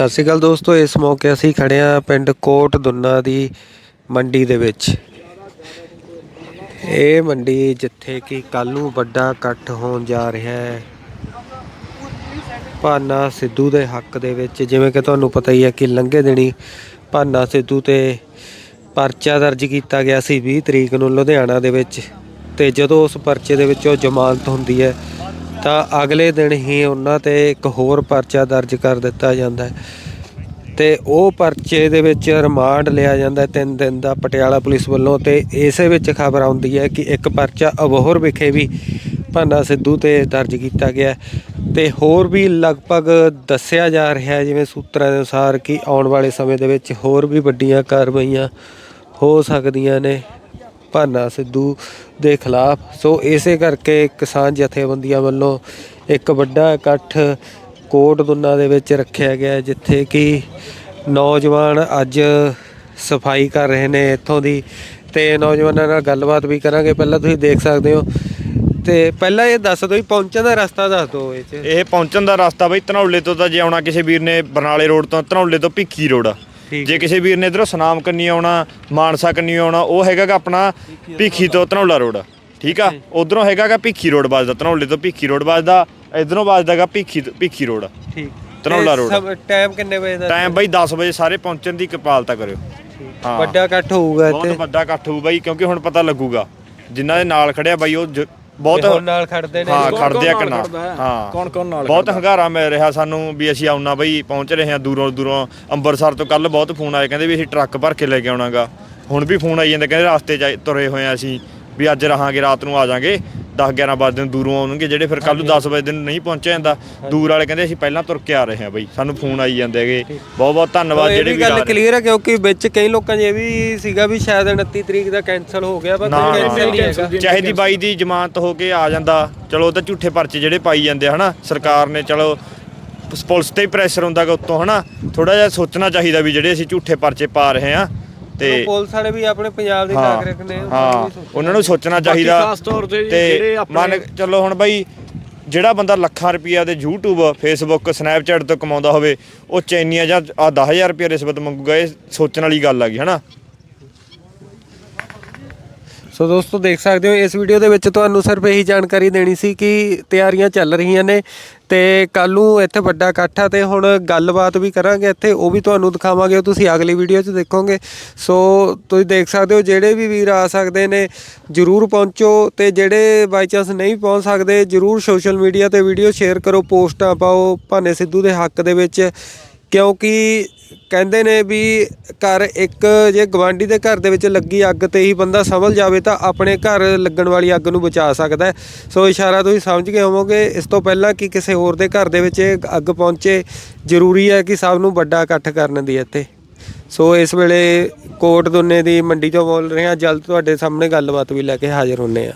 ਸਤਿ ਸ਼੍ਰੀ ਅਕਾਲ ਦੋਸਤੋ, ਇਸ ਮੌਕੇ ਅਸੀਂ ਖੜੇ ਆ ਪਿੰਡ ਕੋਟ ਦੁੰਨਾ ਦੀ ਮੰਡੀ ਦੇ ਵਿੱਚ। ਇਹ ਮੰਡੀ ਜਿੱਥੇ ਕਿ ਕੱਲ ਨੂੰ ਵੱਡਾ ਇਕੱਠ ਹੋਣ ਜਾ ਰਿਹਾ ਹੈ। ਭਾਨਾ ਸਿੱਧੂ ਦੇ ਹੱਕ ਦੇ ਵਿੱਚ, ਜਿਵੇਂ ਕਿ ਤੁਹਾਨੂੰ ਪਤਾ ਹੀ ਹੈ ਕਿ ਲੰਘੇ ਦਿਨੀ ਭਾਨਾ ਸਿੱਧੂ ਤੇ ਪਰਚਾ ਦਰਜ ਕੀਤਾ ਗਿਆ ਸੀ 20 ਤਰੀਕ ਨੂੰ ਲੁਧਿਆਣਾ ਦੇ ਵਿੱਚ। ਤੇ ਜਦੋਂ ਉਸ ਪਰਚੇ ਦੇ ਵਿੱਚੋਂ ਜ਼ਮਾਨਤ ਹੁੰਦੀ ਹੈ ਤਾਂ ਅਗਲੇ ਦਿਨ ਹੀ ਉਹਨਾਂ ਤੇ ਇੱਕ ਹੋਰ ਪਰਚਾ ਦਰਜ ਕਰ ਦਿੱਤਾ ਜਾਂਦਾ ਹੈ। ਤੇ ਉਹ ਪਰਚੇ ਦੇ ਵਿੱਚ ਰਿਮਾਂਡ ਲਿਆ ਜਾਂਦਾ ਤਿੰਨ ਦਿਨ ਦਾ ਪਟਿਆਲਾ ਪੁਲਿਸ ਵੱਲੋਂ ਤੇ ਇਸੇ ਵਿੱਚ ਖਬਰ ਆਉਂਦੀ ਹੈ ਕਿ ਇੱਕ ਪਰਚਾ ਅਬੋਹਰ ਵਿਖੇ ਵੀ ਭਾਨਾ ਸਿੱਧੂ ਤੇ ਦਰਜ ਕੀਤਾ ਗਿਆ ਹੈ। ਤੇ ਹੋਰ ਵੀ ਲਗਭਗ ਦੱਸਿਆ ਜਾ ਰਿਹਾ ਹੈ, ਜਿਵੇਂ ਸੂਤਰਾਂ ਦੇ ਅਨੁਸਾਰ ਕਿ ਆਉਣ ਵਾਲੇ ਸਮੇਂ ਦੇ ਵਿੱਚ ਹੋਰ ਵੀ ਵੱਡੀਆਂ ਕਾਰਵਾਈਆਂ ਹੋ ਸਕਦੀਆਂ ਨੇ। ਭਾਨਾ ਸਿੱਧੂ ਦੇ ਖਿਲਾਫ। ਸੋ ਇਸੇ ਕਰਕੇ ਕਿਸਾਨ ਜਥੇਬੰਦੀਆਂ ਵੱਲੋਂ ਇੱਕ ਵੱਡਾ ਇਕੱਠ ਕੋਟ ਦੁੰਨਾ ਦੇ ਵਿੱਚ ਰੱਖਿਆ ਗਿਆ ਜਿੱਥੇ ਕਿ ਨੌਜਵਾਨ ਅੱਜ ਸਫ਼ਾਈ ਕਰ ਰਹੇ ਨੇ ਇੱਥੋਂ ਦੀ। ਤੇ ਨੌਜਵਾਨਾਂ ਨਾਲ ਗੱਲਬਾਤ ਵੀ ਕਰਾਂਗੇ। ਪਹਿਲਾਂ ਤੁਸੀਂ ਦੇਖ ਸਕਦੇ ਹੋ। ਤੇ ਪਹਿਲਾਂ ਇਹ ਦੱਸ ਦਿਓ ਵੀ ਪਹੁੰਚਣ ਦਾ ਰਸਤਾ ਦੱਸ ਦਿਓ ਇਹ 'ਚ। ਇਹ ਪਹੁੰਚਣ ਦਾ ਰਸਤਾ ਬਈ, ਧਨੌਲੇ ਤੋਂ ਤਾਂ ਜੇ ਆਉਣਾ ਕਿਸੇ ਵੀਰ ਨੇ ਬਰਨਾਲੇ ਰੋਡ ਤੋਂ, ਧਨੌਲੇ ਤੋਂ ਭਿੱਖੀ ਰੋਡ। ਆ ਜੇ ਕਿਸੇ ਵੀਰ ਨੇ ਇਧਰੋਂ ਸੁਨਾਮ ਕੰਨੀ ਆਉਣਾ ਮਾਨਸਾ ਕੰਨੀ ਆਉਣਾ ਉਹ ਹੈਗਾ ਗਾ ਆਪਣਾ ਭਿੱਖੀ ਤੋਂ ਧਨੌਲਾ ਰੋਡ। ਠੀਕ ਆ? ਉਧਰੋਂ ਹੈਗਾ ਗਾ ਭਿੱਖੀ ਰੋਡ ਵੱਜਦਾ ਧਨੌਲੇ ਤੋਂ ਭਿੱਖੀ ਰੋਡ ਵੱਜਦਾ ਇਧਰੋਂ ਵੱਜਦਾ ਗਾ ਭਿੱਖੀ ਭਿੱਖੀ ਰੋਡ। ਠੀਕ। ਧਨੌਲਾ। ਸਮ- ਟਾਈਮ ਕਿੰਨੇ ਵਜੇ ਦਾ ਟਾਈਮ ਬਈ 10 ਵਜੇ ਸਾਰੇ ਪਹੁੰਚਣ ਦੀ ਕਿਰਪਾਲਤਾ ਕਰਿਓ। ਹਾਂ। ਵੱਡਾ ਇਕੱਠ ਹੋਊਗਾ ਬਹੁਤ ਇੱਥੇ। ਵੱਡਾ ਇਕੱਠ ਹੋਊ ਬਾਈ ਕਿਉਂਕਿ ਹੁਣ ਪਤਾ ਲੱਗੂਗਾ। ਜਿਨ੍ਹਾਂ ਦੇ ਨਾਲ ਖੜਿਆ ਬਾਈ ਉਹ ਬਹੁਤ ਹੁਣ ਨਾਲ ਖੜਦੇ ਨੇ। ਹਾਂ ਖੜਦੇ ਆ ਕਿੰਨਾ ਹੈ? ਕੌਣ ਕੌਣ ਨਾਲ ਬਹੁਤ ਹੰਗਾਰਾ ਮਿਲ ਰਿਹਾ ਸਾਨੂੰ ਵੀ ਅਸੀਂ ਆਉਣਾ ਬਈ ਪਹੁੰਚ ਰਹੇ ਹਾਂ ਦੂਰੋਂ ਦੂਰੋਂ। ਅੰਮ੍ਰਿਤਸਰ ਤੋਂ ਕੱਲ ਬਹੁਤ ਫੋਨ ਆਏ ਕਹਿੰਦੇ ਵੀ ਅਸੀਂ ਟਰੱਕ ਭਰ ਕੇ ਲੈ ਕੇ ਆਉਣਾਗਾ। ਹੁਣ ਵੀ ਫੋਨ ਆਈ ਜਾਂਦੇ ਕਹਿੰਦੇ ਰਸਤੇ 'ਚ ਤੁਰੇ ਹੋਏ ਆ ਅਸੀਂ ਵੀ ਅੱਜ ਰਹਾਂਗੇ ਰਾਤ ਨੂੰ ਆ ਜਾਾਂਗੇ। 10 11 ਵਜੇ ਨੂੰ ਦੂਰੋਂ ਆਉਣਗੇ ਜਿਹੜੇ ਫਿਰ ਕੱਲ ਨੂੰ 10 ਵਜੇ ਨੂੰ ਨਹੀਂ ਪਹੁੰਚਿਆ ਜਾਂਦਾ ਦੂਰ ਵਾਲੇ ਕਹਿੰਦੇ ਅਸੀਂ ਪਹਿਲਾਂ ਤੁਰ ਕੇ ਆ ਰਹੇ ਹਾਂ ਬਈ ਸਾਨੂੰ ਫੋਨ ਆਈ ਜਾਂਦੇ ਹੈਗੇ। ਬਹੁਤ ਬਹੁਤ ਧੰਨਵਾਦ ਜਿਹੜੇ ਵੀ ਗੱਲ। ਕਲੀਅਰ ਹੈ ਕਿਉਂਕਿ ਵਿੱਚ ਕਈ ਲੋਕਾਂ 'ਚ ਇਹ ਵੀ ਸੀਗਾ ਵੀ ਸ਼ਾਇਦ 29 ਤਰੀਕ ਦਾ ਕੈਨਸਲ ਹੋ ਗਿਆ ਪਰ ਨਾ, ਨਾ, ਕੈਨਸਲ ਨਹੀਂ ਹੈਗਾ। ਚਾਹੇ ਦੀ ਬਾਈ ਦੀ ਜ਼ਮਾਨਤ ਹੋ ਕੇ ਆ ਜਾਂਦਾ ਚਲੋ ਉਹ ਤਾਂ ਝੂਠੇ ਪਰਚੇ ਜਿਹੜੇ ਪਾਈ ਜਾਂਦੇ ਹਨਾ? ਸਰਕਾਰ ਨੇ ਚਲੋ ਪੁਲਿਸ ਤੇ ਹੀ ਪ੍ਰੈਸ਼ਰ ਹੁੰਦਾਗਾ ਉੱਤੋਂ ਹਨਾ? ਥੋੜਾ ਜਿਹਾ ਸੋਚਣਾ ਚਾਹੀਦਾ ਵੀ ਜਿਹੜੇ ਅਸੀਂ ਝੂਠੇ ਪਰਚੇ ਪਾ ਰਹੇ ਆ ਤੇ ਪੁਲਿਸ ਵਾਲੇ ਵੀ ਆਪਣੇ ਪੰਜਾਬ ਦੇ ਨਾਗਰਿਕ ਨੇ ਉਹਨਾਂ ਨੂੰ ਹਾਂ ਉਹਨਾਂ ਨੂੰ ਸੋਚਣਾ ਚਾਹੀਦਾ ਖਾਸ ਤੌਰ ਤੇ ਜਿਹੜੇ ਆਪਣੇ- ਮੰਨ ਚਲੋ ਹੁਣ ਬਾਈ ਜਿਹੜਾ ਬੰਦਾ ਲੱਖਾਂ ਰੁਪਈਆ ਦੇ YouTube Facebook Snapchat ਤੋਂ ਕਮਾਉਂਦਾ ਹੋਵੇ ਉਹ ਚੈਨੀਆਂ ਜਾਂ ਆ 10000 ਰੁਪਏ ਰਿਸ਼ਵਤ ਮੰਗੂਗਾ ਇਹ ਸੋਚਣ ਵਾਲੀ ਗੱਲ ਆ ਗਈ ਹਨਾ? ਸੋ ਦੋਸਤੋ ਦੇਖ ਸਕਦੇ ਹੋ, ਇਸ ਵੀਡੀਓ ਦੇ ਵਿੱਚ ਤੁਹਾਨੂੰ ਸਿਰਫ ਇਹੀ ਜਾਣਕਾਰੀ ਦੇਣੀ ਸੀ ਕਿ ਤਿਆਰੀਆਂ ਚੱਲ ਰਹੀਆਂ ਨੇ ਤੇ ਕੱਲ ਨੂੰ ਇੱਥੇ ਵੱਡਾ ਇਕੱਠ ਆ ਤੇ ਹੁਣ ਗੱਲਬਾਤ ਵੀ ਕਰਾਂਗੇ ਇੱਥੇ, ਉਹ ਵੀ ਤੁਹਾਨੂੰ ਦਿਖਾਵਾਂਗੇ, ਉਹ ਤੁਸੀਂ ਅਗਲੀ ਵੀਡੀਓ 'ਚ ਦੇਖੋਗੇ। ਸੋ ਤੁਸੀਂ ਦੇਖ ਸਕਦੇ ਹੋ, ਜਿਹੜੇ ਵੀ ਵੀਰ ਆ ਸਕਦੇ ਨੇ, ਜਰੂਰ ਪਹੁੰਚੋ ਤੇ ਜਿਹੜੇ ਬਾਈ ਚਾਂਸ ਨਹੀਂ ਪਹੁੰਚ ਸਕਦੇ, ਜਰੂਰ ਸੋਸ਼ਲ ਮੀਡੀਆ ਤੇ ਵੀਡੀਓ ਸ਼ੇਅਰ ਕਰੋ, ਪੋਸਟਾਂ ਪਾਓ, ਭਾਨੇ ਸਿੱਧੂ ਦੇ ਹੱਕ ਦੇ ਵਿੱਚ। ਕਿਉਂਕਿ ਕਹਿੰਦੇ ਨੇ ਵੀ ਘਰ ਇੱਕ ਜੇ ਗਵਾਂਢੀ ਦੇ ਘਰ ਦੇ ਵਿੱਚ ਲੱਗੀ ਅੱਗ ਤੇ ਹੀ ਬੰਦਾ ਸੰਭਲ ਜਾਵੇ ਤਾਂ ਆਪਣੇ ਘਰ ਲੱਗਣ ਵਾਲੀ ਅੱਗ ਨੂੰ ਬਚਾ ਸਕਦਾ ਸੋ ਇਸ਼ਾਰਾ ਤੁਸੀਂ ਸਮਝ ਗਏ ਹੋਵੋਗੇ, ਇਸ ਤੋਂ ਪਹਿਲਾਂ ਕਿ ਕਿਸੇ ਹੋਰ ਦੇ ਘਰ ਦੇ ਵਿੱਚ ਅੱਗ ਪਹੁੰਚੇ ਜ਼ਰੂਰੀ ਹੈ ਕਿ ਸਭ ਨੂੰ ਵੱਡਾ ਇਕੱਠ ਕਰਨ ਦੀ ਇੱਥੇ। ਸੋ ਇਸ ਵੇਲੇ ਕੋਟ ਦੁੰਨੇ ਦੀ ਮੰਡੀ ਤੋਂ ਬੋਲ ਰਹੇ ਹਾਂ, ਜਲਦ ਤੁਹਾਡੇ ਸਾਹਮਣੇ ਗੱਲਬਾਤ ਵੀ ਲੈ ਕੇ ਹਾਜ਼ਰ ਹੁੰਨੇ ਆ